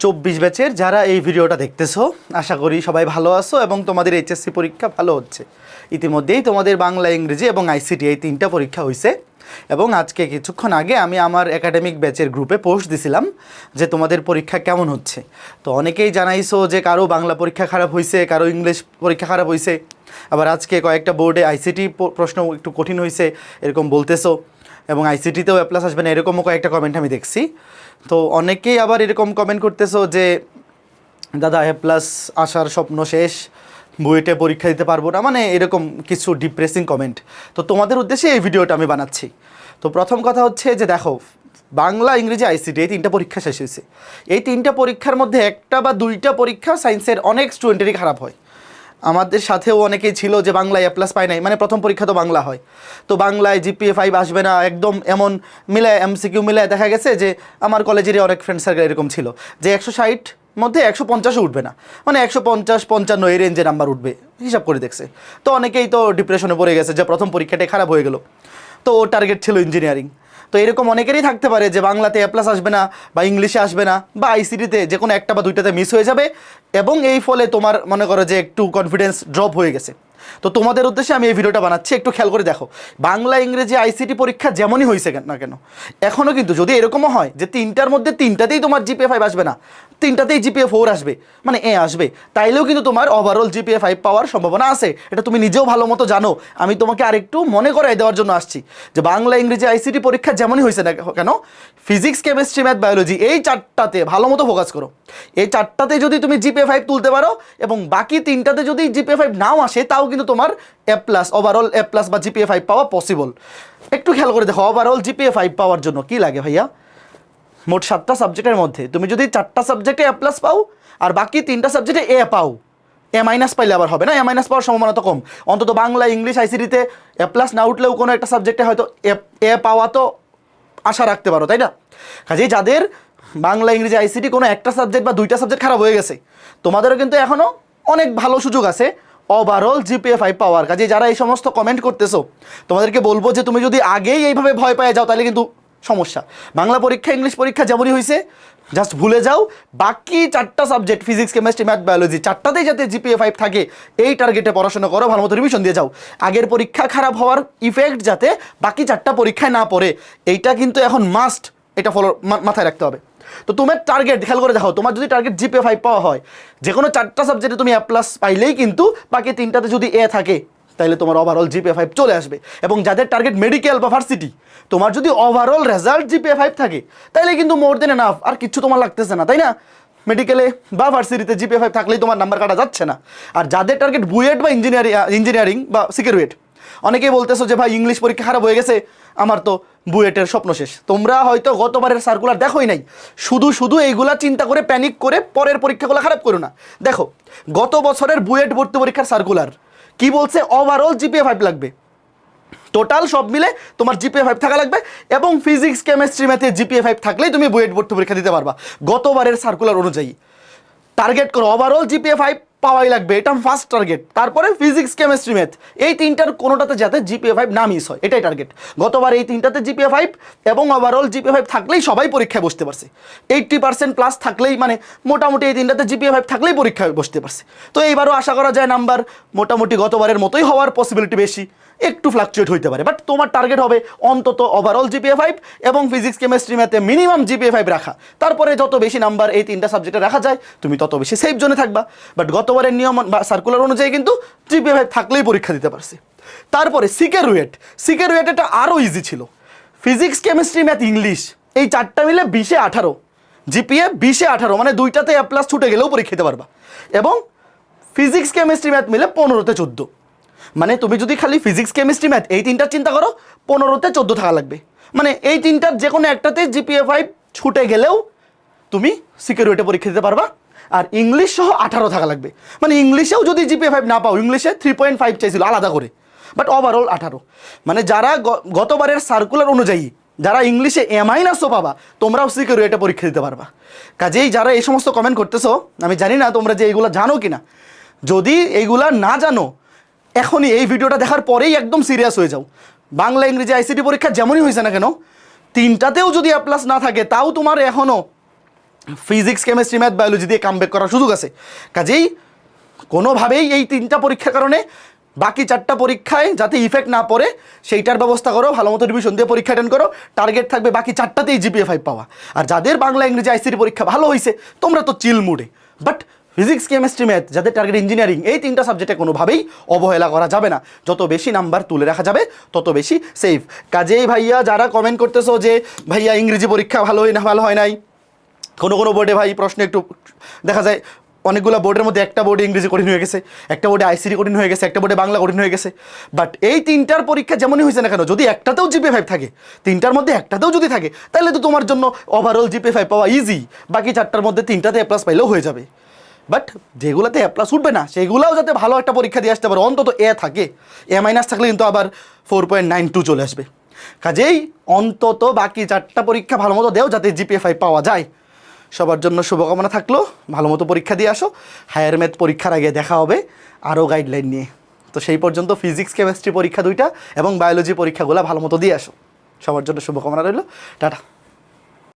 চব্বিশ ব্যাচের যারা এই ভিডিওটা দেখতেছো, আশা করি সবাই ভালো আছো এবং তোমাদের এইচএসসি পরীক্ষা ভালো হচ্ছে। ইতিমধ্যেই তোমাদের বাংলা, ইংরেজি এবং আইসিটি এই তিনটা পরীক্ষা হয়েছে এবং আজকে কিছুক্ষণ আগে আমি আমার একাডেমিক ব্যাচের গ্রুপে পোস্ট দিছিলাম যে তোমাদের পরীক্ষা কেমন হচ্ছে। তো অনেকেই জানাইছো যে কারও বাংলা পরীক্ষা খারাপ হয়েছে কারও ইংলিশ পরীক্ষা খারাপ হয়েছে আবার আজকে কয়েকটা বোর্ডে আইসিটি প্রশ্ন একটু কঠিন হয়েছে এরকম বলতেছো। এবং আইসিটিতেও অ্যাপ্লাস আসবে না, এরকমও কয়েকটা কমেন্ট আমি দেখছি। তো অনেকেই আবার এরকম কমেন্ট করতেছো যে, দাদা এ প্লাস আসার স্বপ্ন শেষ, বুয়েটে পরীক্ষা দিতে পারব না। মানে এরকম কিছু ডিপ্রেসিং কমেন্ট তো তোমাদের উদ্দেশ্যে এই ভিডিওটা আমি বানাচ্ছি। তো প্রথম কথা হচ্ছে যে, দেখো, বাংলা, ইংরেজি আইসিটি এই তিনটা পরীক্ষা শেষ হয়েছে। এই তিনটা পরীক্ষার মধ্যে একটা বা দুইটা পরীক্ষা সায়েন্সের অনেক স্টুডেন্টেরই খারাপ হয়। আমাদের সাথেও অনেকেই ছিল যে বাংলায় এ প্লাস পায় নাই। মানে প্রথম পরীক্ষা তো বাংলা হয়। তো বাংলায় জিপিএ ফাইভ আসবে না, একদম এমন মিলায় এমসিকিউ মিলায় দেখা গেছে যে আমার কলেজেরই অনেক ফ্রেন্ড সার্কেল এরকম ছিল যে একশো ষাট মধ্যে একশো পঞ্চাশও উঠবে না। মানে একশো পঞ্চাশ, পঞ্চান্ন এই রেঞ্জে নাম্বার উঠবে, হিসাব করে দেখছে। তো অনেকেই তো ডিপ্রেশনে পড়ে গেছে যে প্রথম পরীক্ষাটাই খারাপ হয়ে গেল। তো ও টার্গেট ছিল ইঞ্জিনিয়ারিং তো এরকম অনেকেরই থাকতে পারে যে বাংলাতে এ প্লাস আসবে না বা ইংলিশে আসবে না বা আইসিটিতে যে কোনো একটা বা দুইটাতে মিস হয়ে যাবে এবং এই ফলে তোমার মনে করো যে একটু কনফিডেন্স ড্রপ হয়ে গেছে। তো তোমাদের উদ্দেশ্যে আমি এই ভিডিওটা বানাচ্ছি, একটু খেয়াল করে দেখো। বাংলা, ইংরেজি আইসিটি পরীক্ষা যেমনই হয়েছে না কেন এখনও কিন্তু যদি এরকমও হয় যে তিনটার মধ্যে তিনটাতেই তোমার জিপিএ ফাইভ আসবে না, তিনটাতেই জিপিএ ফোর আসবে মানে এ আসবে, তাইলেও কিন্তু তোমার ওভারঅল জিপিএ ফাইভ পাওয়ার সম্ভাবনা আছে। এটা তুমি নিজেও ভালো মতো জানো। আমি তোমাকে আরেকটু মনে করাই দেওয়ার জন্য আসছি যে বাংলা, ইংরেজি আইসিটি পরীক্ষা যেমনই হয়েছে না কেন ফিজিক্স কেমিস্ট্রি ম্যাথ বায়োলজি এই চারটাতে ভালো মতো ফোকাস করো। এই চারটাতে যদি তুমি জিপিএ ফাইভ তুলতে পারো এবং বাকি তিনটাতে যদি জিপিএ ফাইভ নাও আসে, তাও কিন্তু তোমার A plus overall A plus বা জিপিএ ফাইভ পাওয়া পসিবল একটু খেয়াল করে দেখো ওভারঅল জিপিএ ফাইভ পাওয়ার জন্য কি লাগে ভাইয়া? মোট সাতটা সাবজেক্টের মধ্যে। তুমি যদি চারটা সাবজেক্টে এ প্লাস পাও, আর বাকি তিনটা সাবজেক্টে এ পাও এ মাইনাস পাইলে আবার হবে না। এ মাইনাস পাওয়ার সম্ভাবনা তো কম। অন্তত বাংলা, ইংলিশ আইসিটিতে এ প্লাস না উঠলেও কোনো একটা সাবজেক্টে হয়তো এ এ পাওয়া তো আশা রাখতে পারো, তাই না? কাজেই যাদের বাংলা, ইংরেজি আইসিটি কোনো একটা সাবজেক্ট বা দুইটা সাবজেক্ট খারাপ হয়ে গেছে, তোমাদেরও কিন্তু এখনও অনেক ভালো সুযোগ আছে। ওভারঅল জিপিএ ফাইভ পাওয়ার কাজে যারা এই সমস্ত কমেন্ট করতেছো, তোমাদেরকে বলব যে তুমি যদি আগেই এইভাবে ভয় পেয়ে যাও, তাহলে কিন্তু সমস্যা। বাংলা পরীক্ষা ইংলিশ পরীক্ষা যেমনই হয়েছে জাস্ট ভুলে যাও। বাকি চারটা subject physics chemistry math biology চারটাতেই যাতে জিপিএ ফাইভ থাকে, এই টার্গেটে পড়াশোনা করো, ভালো মতো রিভিশন দিয়ে যাও। আগের পরীক্ষা খারাপ হওয়ার ইফেক্ট যাতে বাকি চারটা পরীক্ষায় না পড়ে, এইটা কিন্তু এখন মাস্ট এটা ফলো মাথায় রাখতে হবে। তো তোমার টার্গেট খেয়াল করে দেখো, তোমার যদি টার্গেট জিপে ফাইভ পাওয়া হয় যে কোনো চারটা সাবজেক্টে তুমি এ প্লাস পাইলেই কিন্তু বাকি তিনটাতে যদি এ থাকে তাহলে তোমার ওভারঅল জিপে ফাইভ চলে আসবে। এবং যাদের টার্গেট মেডিকেল বা ভার্সিটি তোমার যদি ওভারঅল রেজাল্ট জিপে ফাইভ থাকে তাহলে কিন্তু মোর দেন এনাফ আর কিছু তোমার লাগতেছে না, তাই না? মেডিকেলে বা ভার্সিটিতে জিপে ফাইভ থাকলেই তোমার নাম্বার কাটা যাচ্ছে না। আর যাদের টার্গেট বুয়েট বা ইঞ্জিনিয়ারিং ইঞ্জিনিয়ারিং বা সিকিউরিয়েট অনেকেই বলতেছো যে ভাই ইংলিশ পরীক্ষা খারাপ হয়ে গেছে, আমার তো বুয়েটের স্বপ্ন শেষ। তোমরা হয়তো গতবারের সার্কুলার দেখোই নাই। শুধু শুধু এইগুলা চিন্তা করে প্যানিক করে পরের পরীক্ষাগুলো খারাপ করো না। দেখো, গত বছরের বুয়েট ভর্তি পরীক্ষার সার্কুলার কি বলছে? ওভারঅল জিপিএ ফাইভ লাগবে। টোটাল সব মিলে তোমার জিপিএ ফাইভ থাকা লাগবে এবং ফিজিক্স কেমিস্ট্রি ম্যাথে জিপিএ ফাইভ থাকলেই তুমি বুয়েট ভর্তি পরীক্ষা দিতে পারবা। গতবারের সার্কুলার অনুযায়ী। টার্গেট করো ওভারঅল জিপিএ ফাইভ পাওয়াই লাগবে, এটা ফার্স্ট টার্গেট তারপরে ফিজিক্স কেমিস্ট্রি ম্যাথ এই তিনটার কোনোটাতে যাতে জিপিএ ফাইভ না মিস হয়, এটাই টার্গেট গতবার এই তিনটাতে জিপিএ ফাইভ এবং ওভারঅল জিপিএ ফাইভ থাকলেই সবাই পরীক্ষায় বসতে পারছে। এইট্টি পার্সেন্ট প্লাস থাকলেই মানে মোটামুটি এই তিনটাতে জিপিএ ফাইভ থাকলেই পরীক্ষায় বসতে পারছে। তো এইবারও আশা করা যায় নাম্বার মোটামুটি গতবারের মতোই হওয়ার পসিবিলিটি বেশি। একটু ফ্লাকচুয়েট হইতে পারে বাট তোমার টার্গেট হবে অন্তত ওভারঅল জিপিএ ফাইভ এবং ফিজিক্স কেমিস্ট্রি ম্যাথে মিনিমাম জিপিএ ফাইভ রাখা। তারপরে যত বেশি নাম্বার এই তিনটা সাবজেক্টে রাখা যায়, তুমি তত বেশি সেফ জোনে থাকবা। বাট গতবারের নিয়ম বা সার্কুলার অনুযায়ী কিন্তু জিপিএ ফাইভ থাকলেই পরীক্ষা দিতে পারছি। তারপরে সিকের রুয়েট সিকের রুয়েট এটা আরও ইজি ছিল। ফিজিক্স কেমিস্ট্রি ম্যাথ ইংলিশ এই চারটা মিলে বিশে আঠারো। জিপিএ বিশে আঠারো মানে দুইটাতে এ প্লাস ছুটে গেলেও পরীক্ষা দিতে পারবা। এবং ফিজিক্স কেমিস্ট্রি ম্যাথ মিলে পনেরোতে চোদ্দ। মানে তুমি যদি খালি ফিজিক্স কেমিস্ট্রি ম্যাথ এই তিনটার চিন্তা করো, পনেরোতে চোদ্দ থাকা লাগবে। মানে এই তিনটার যে কোনো একটাতে জিপিএ ফাইভ ছুটে গেলেও তুমি সিকিউরিটি পরীক্ষা দিতে পারবা। আর ইংলিশ সহ আঠারো থাকা লাগবে। মানে ইংলিশেও যদি জিপিএ ফাইভ না পাও ইংলিশে থ্রি পয়েন্ট ফাইভ চাইছিল, আলাদা করে। বাট ওভারঅল আঠারো। মানে যারা গতবারের সার্কুলার অনুযায়ী, যারা ইংলিশে এ মাইনাসও পাবা, তোমরাও সিকিউরিটি পরীক্ষা দিতে পারবা। কাজেই যারা এই সমস্ত কমেন্ট করতেছো, আমি জানি না তোমরা যে এইগুলো জানো কিনা। যদি এইগুলা না জানো, এখনই এই ভিডিওটা দেখার পরেই একদম সিরিয়াস হয়ে যাও। বাংলা ইংরেজি আইসিটি পরীক্ষা যেমনই হয়েছে না কেন, তিনটাতেও যদি এ প্লাস না থাকে, তাও তোমার এখনও ফিজিক্স কেমিস্ট্রি ম্যাথ বায়োলজি দিয়ে কামব্যাক করার সুযোগ আছে। কাজেই কোনোভাবেই এই তিনটা পরীক্ষার কারণে বাকি চারটা পরীক্ষায় যাতে ইফেক্ট না পড়ে, সেইটার ব্যবস্থা করো ভালো মতো রিভিশন দিয়ে পরীক্ষা অ্যাটেন্ড করো। টার্গেট থাকবে বাকি চারটাতেই জিপিএ ফাইভ পাওয়া। আর যাদের বাংলা, ইংরেজি আইসিটি পরীক্ষা ভালো হয়েছে তোমরা তো চিল মুডে বাট ফিজিক্স কেমিস্ট্রি ম্যাথ যাদের টার্গেট ইঞ্জিনিয়ারিং এই তিনটা সাবজেক্টে কোনোভাবেই অবহেলা করা যাবে না। যত বেশি নাম্বার তুলে রাখা যাবে, তত বেশি সেফ কাজেই ভাইয়া, যারা কমেন্ট করতেছো যে, ভাইয়া, ইংরেজি পরীক্ষা ভালো হয় না, ভালো হয় নাই? কোনো কোনো বোর্ডে ভাই প্রশ্ন একটু, দেখা যায় অনেকগুলো বোর্ডের মধ্যে একটা বোর্ডে ইংরেজি কঠিন হয়ে গেছে, একটা বোর্ডে আইসিডি কঠিন হয়ে গেছে, একটা বোর্ডে বাংলা কঠিন হয়ে গেছে। বাট এই তিনটার পরীক্ষা যেমনই হয়েছে না কেন, যদি একটাতেও জিপে ফাইভ থাকে, তিনটার মধ্যে একটাতেও যদি থাকে, তাহলে তো তোমার জন্য ওভারঅল জিপে ফাইভ পাওয়া ইজি বাকি চারটার মধ্যে তিনটাতে এ প্লাস পাইলেও হয়ে যাবে। বাট যেগুলোতে এ প্লাস উঠবে না, সেগুলোও যাতে ভালো একটা পরীক্ষা দিয়ে আসতে পারে, অন্তত এ থাকে। এ মাইনাস থাকলে কিন্তু আবার ফোর পয়েন্ট নাইন টু চলে আসবে। কাজেই অন্তত বাকি চারটা পরীক্ষা ভালো মতো দেও, যাতে জিপিএ ফাইভ পাওয়া যায়। সবার জন্য শুভকামনা থাকল। ভালো মতো পরীক্ষা দিয়ে আসো। হায়ার ম্যাথ পরীক্ষার আগে দেখা হবে। আরও গাইডলাইন নিয়ে। তো সেই পর্যন্ত ফিজিক্স কেমিস্ট্রি পরীক্ষা দুইটা এবং বায়োলজি পরীক্ষাগুলো ভালো মতো দিয়ে আসো। সবার জন্য শুভকামনা রইল। টাটা।